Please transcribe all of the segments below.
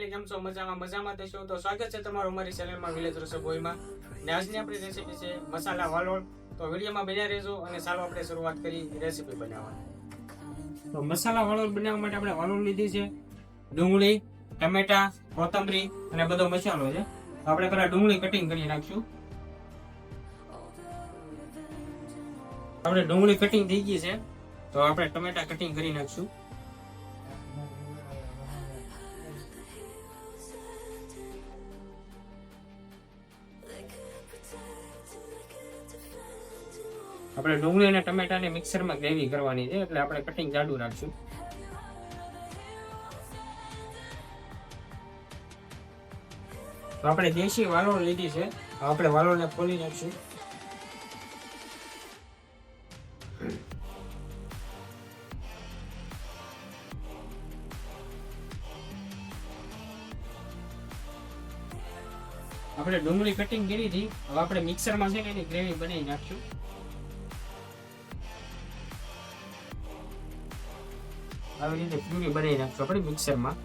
Family કેમ છો? મજામાં મજામાં થશો તો સ્વાગત છે તમારું અમારી ચેનલમાં વિલેજ રસોઈ ને આજની આપણી રેસીપી છે મસાલા વાલોળ. તો વિડીયોમાં બન્યા રહેજો અને ચાલો આપણે શરૂઆત કરી રેસીપી બનાવવાની. તો મસાલા વાલોળ બનાવવા માટે આપણે વાલોળ લીધી છે. ડુંગળી, ટમેટા, કોથમરી અને બધો મસાલો છે. તો આપણે પહેલા ડુંગળી કટિંગ કરી નાખશું. આપણે ડુંગળી કટિંગ થઈ ગઈ છે. તો આપણે ટમેટા કટિંગ કરી નાખશું. આપણે ડુંગળી અને ટમેટાને મિક્સરમાં ગ્રેવી કરવાની છે, એટલે આપણે કટિંગ જાડું રાખશું. આપણે દેશી વાલોળ લીધી છે આપણે આપણે વાલોળને ખોલી નાખશું. આપણે ડુંગળી કટિંગ કરી હતી હવે આપણે મિક્સરમાં છે ને એની ગ્રેવી બનાવી નાખશું. આવી રીતે પ્યુરી બનાવી નાખશું આપણે મિક્સરમાં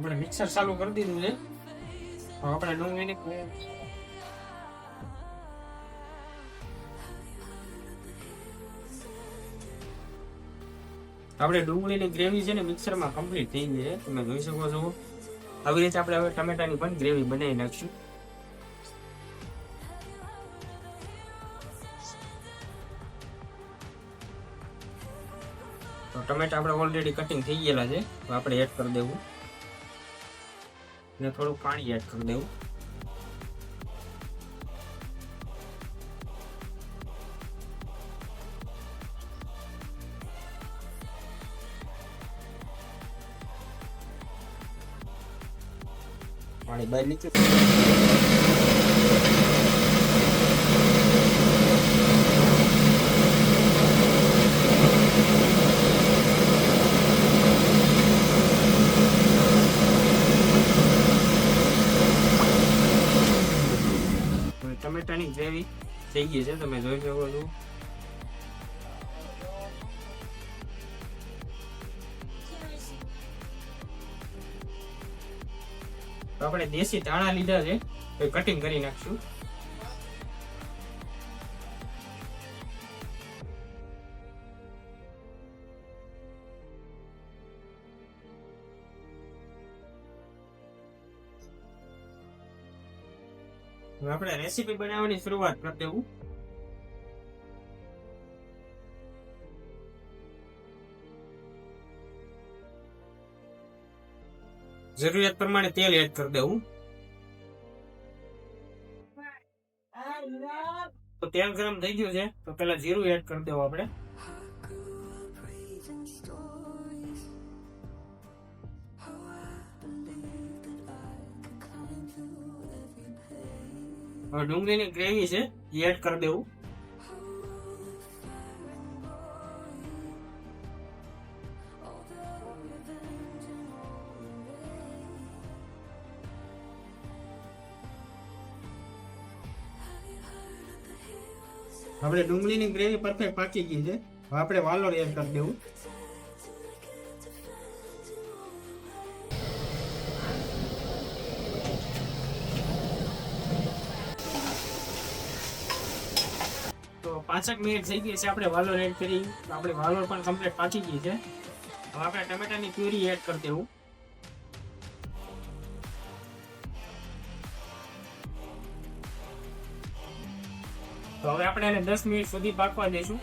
આપણે મિક્સર ચાલુ કરી દીધું છે. આપણે ડુંગળીની આપણે ડુંગળીની ગ્રેવી છે ને મિક્સરમાં કમ્પ્લીટ થઈ ગઈ છે. તમે જોઈ શકો છો. આવી રીતે આપણે હવે ટમેટાની પણ ગ્રેવી બનાવી નાખશું. તો ટમેટા આપણે ઓલરેડી કટિંગ થઈ ગયેલા છે. આપણે એડ કરી દેવું. ને થોડું પાણી એડ કરી દેવું. પાણી બહાર નીચે હવે જેવી થઈ ગઈ છે તમે જોઈ શકો છો આપણે દેશી ધાણા લીધા છે કટિંગ કરી નાખશું હવે આપણે રેસીપી બનાવવાની શરૂઆત કરી દેવું. જરૂરિયાત પ્રમાણે તેલ એડ કરી દેવું. તો તેલ ગરમ થઈ ગયું છે. તો પેલા જીરું એડ કરી દેવું આપણે. હવે ડુંગળીની ગ્રેવી છે, એ એડ કરી દેવું. આપણે ડુંગળીની ગ્રેવી પરફેક્ટ પાકી ગઈ છે. આપણે વાલોર એડ કરી દેવું. પાંચેક મિનિટ થઈ ગઈ છે, આપણે વાલોર એડ કરી. આપણે વાલોર પણ કમ્પ્લીટ પાકી ગઈ છે. હવે આપણે ટમેટાની પ્યુરી એડ કરી દેવું. તો હવે આપણે એને દસ મિનિટ સુધી પાકવા દઈશું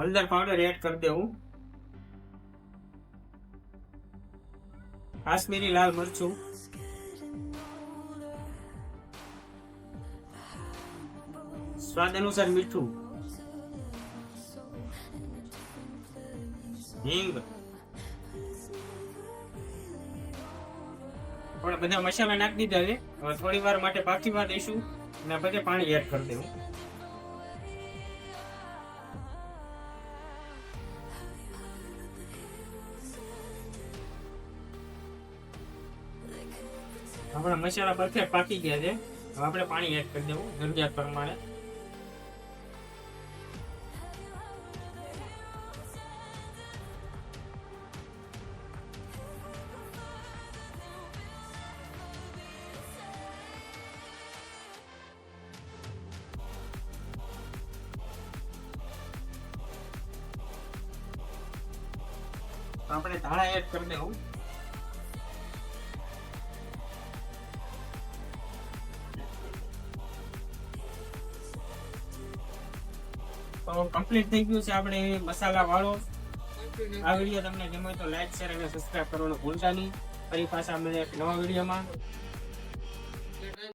હળદર પાવડર એડ કરી દેવું. કાશ્મીરી લાલ મરચું. સ્વાદ અનુસાર મીઠું. હિંગ. પણ બધા મસાલા નાખી દીધા છે. હવે થોડી વાર માટે પાકીવા દઈશું અને બધે પાણી એડ કરી દેવું. આપણા મસાલા પરફેક્ટ પાકી ગયા છે. હવે આપણે પાણી એડ કરી દેવું, જરૂરિયાત પ્રમાણે. આપણે ધાણા એડ કરી દેવું. તો કમ્પ્લીટ થઈ ગયું છે આપણે મસાલા વાળો આ વીડિયો તમને ગમે તો લાઈક શેર અને સબસ્ક્રાઈબ કરવાનું ભૂલતા નહીં. ફરી પાછા મળે એક નવા વિડીયોમાં.